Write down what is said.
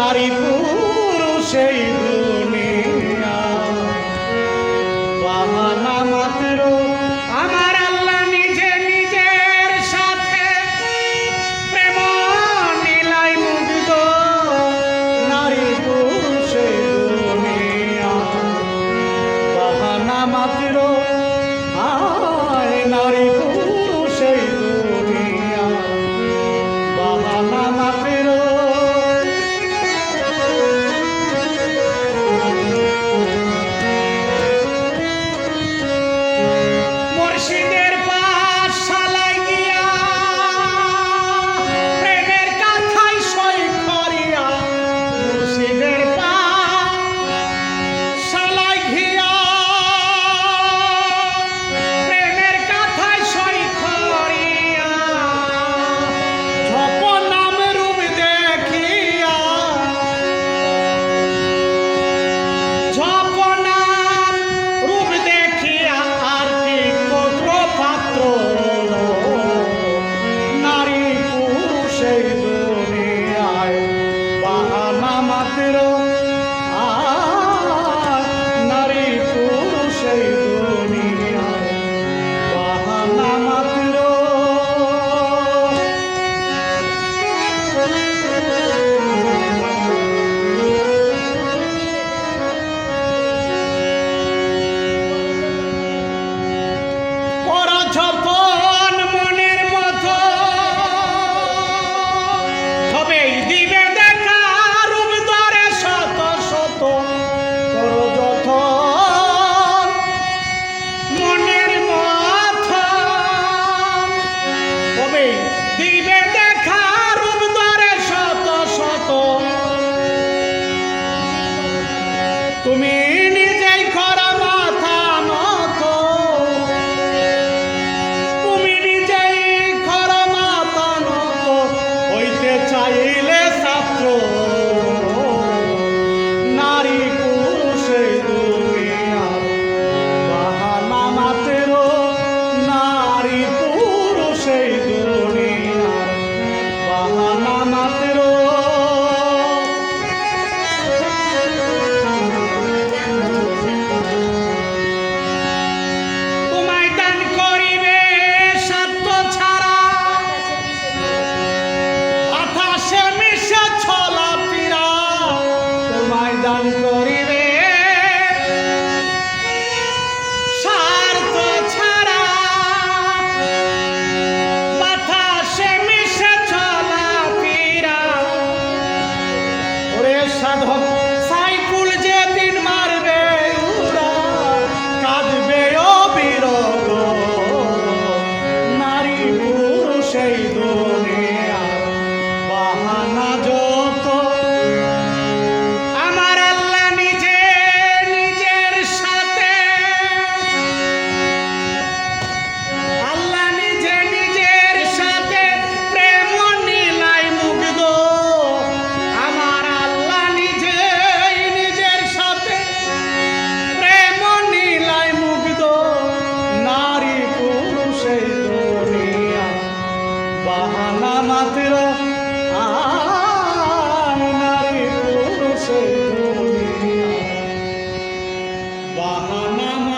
নারী পুরুষ সেই স্বপন মনের মতো তবেই দিবে দেখা রূপ শত শত করো মনের মতো তবেই চাইলে ছাত্র মাত্র বাহানা